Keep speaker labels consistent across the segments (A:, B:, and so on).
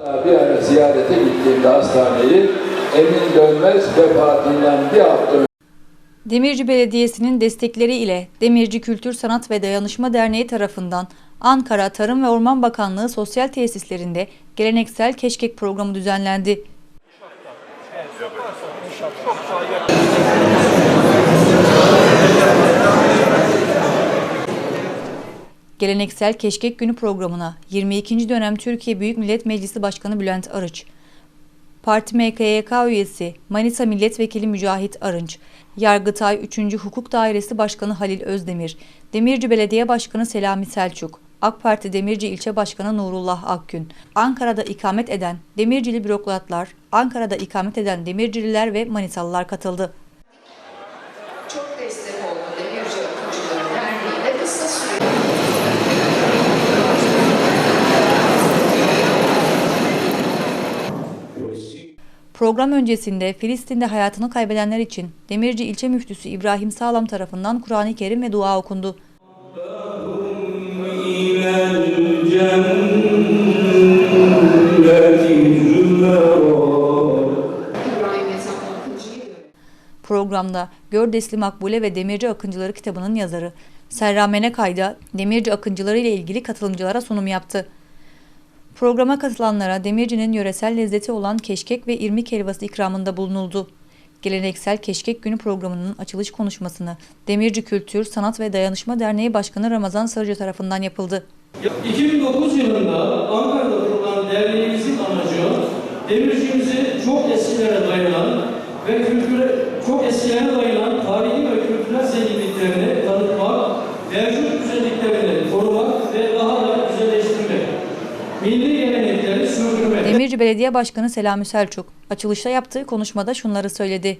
A: Bir ara ziyarete gittiğimde hastaneyi. Emin Dönmez vefatından bir hafta önce
B: Demirci Belediyesi'nin destekleri ile Demirci Kültür Sanat ve Dayanışma Derneği tarafından Ankara Tarım ve Orman Bakanlığı sosyal tesislerinde geleneksel keşkek programı düzenlendi. Geleneksel Keşkek Günü programına 22. dönem Türkiye Büyük Millet Meclisi Başkanı Bülent Arıç, Parti MKYK üyesi Manisa Milletvekili Mücahit Arınç, Yargıtay 3. Hukuk Dairesi Başkanı Halil Özdemir, Demirci Belediye Başkanı Selami Selçuk, AK Parti Demirci İlçe Başkanı Nurullah Akgün, Ankara'da ikamet eden Demircili bürokratlar, Ankara'da ikamet eden Demircililer ve Manisalılar katıldı. Program öncesinde Filistin'de hayatını kaybedenler için Demirci İlçe Müftüsü İbrahim Sağlam tarafından Kur'an-ı Kerim ve dua okundu. Programda Gördesli Makbule ve Demirci Akıncıları kitabının yazarı Serra Menekay'da Demirci Akıncıları ile ilgili katılımcılara sunum yaptı. Programa katılanlara Demirci'nin yöresel lezzeti olan keşkek ve irmik helvası ikramında bulunuldu. Geleneksel Keşkek Günü programının açılış konuşmasını Demirci Kültür, Sanat ve Dayanışma Derneği Başkanı Ramazan Sarıcı tarafından yapıldı.
C: 2009 yılında Ankara'da kurulan derneğimizin amacı demircimizi çok eskilere dayanan ve kültüre çok eskilere dayanan tarihi ve Milli gelenekleri sürdürmek.
B: Demirci Belediye Başkanı Selami Selçuk, açılışta yaptığı konuşmada şunları söyledi.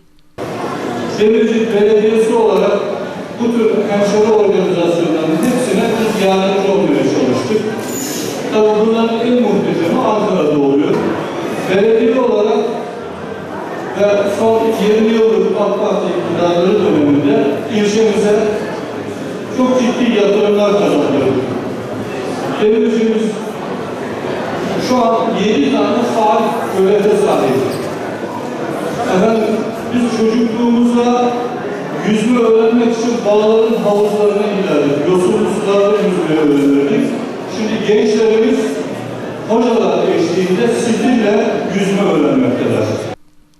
C: Demirci Belediyesi olarak bu tür hemşire organizasyonların hepsine biz yardımcı olmaya çalıştık. Tabii bunların en muhteşemi Ankara'da oluyor. Belediye olarak ve son 20 yıllık AK Parti iktidarları döneminde ilçemize çok ciddi yatırımlar kazandırdık. Demircimiz şu an 7 tane faal kölete sahip. Efendim biz çocukluğumuzda yüzme öğrenmek için bağların havuzlarına giderdik. Yosunlu sularda yüzmeyi öğrenirdik. Şimdi gençlerimiz hocalar eşliğinde sihirle yüzme öğrenmekteler.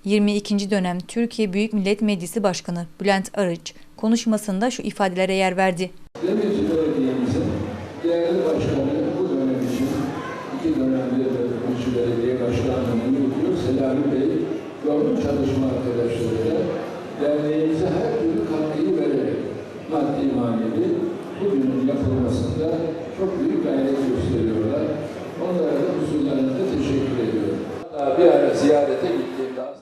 B: 22. dönem Türkiye Büyük Millet Meclisi Başkanı Bülent Arıç konuşmasında şu ifadelere yer verdi.
A: Demirci Belediye'mizin değerli başkanı bu dönem için iki dönemde de Demirci Belediye Başkanlığı'nı yürütüyor. Selami Bey ve onun çalışma arkadaşlarıyla derneğimize her türlü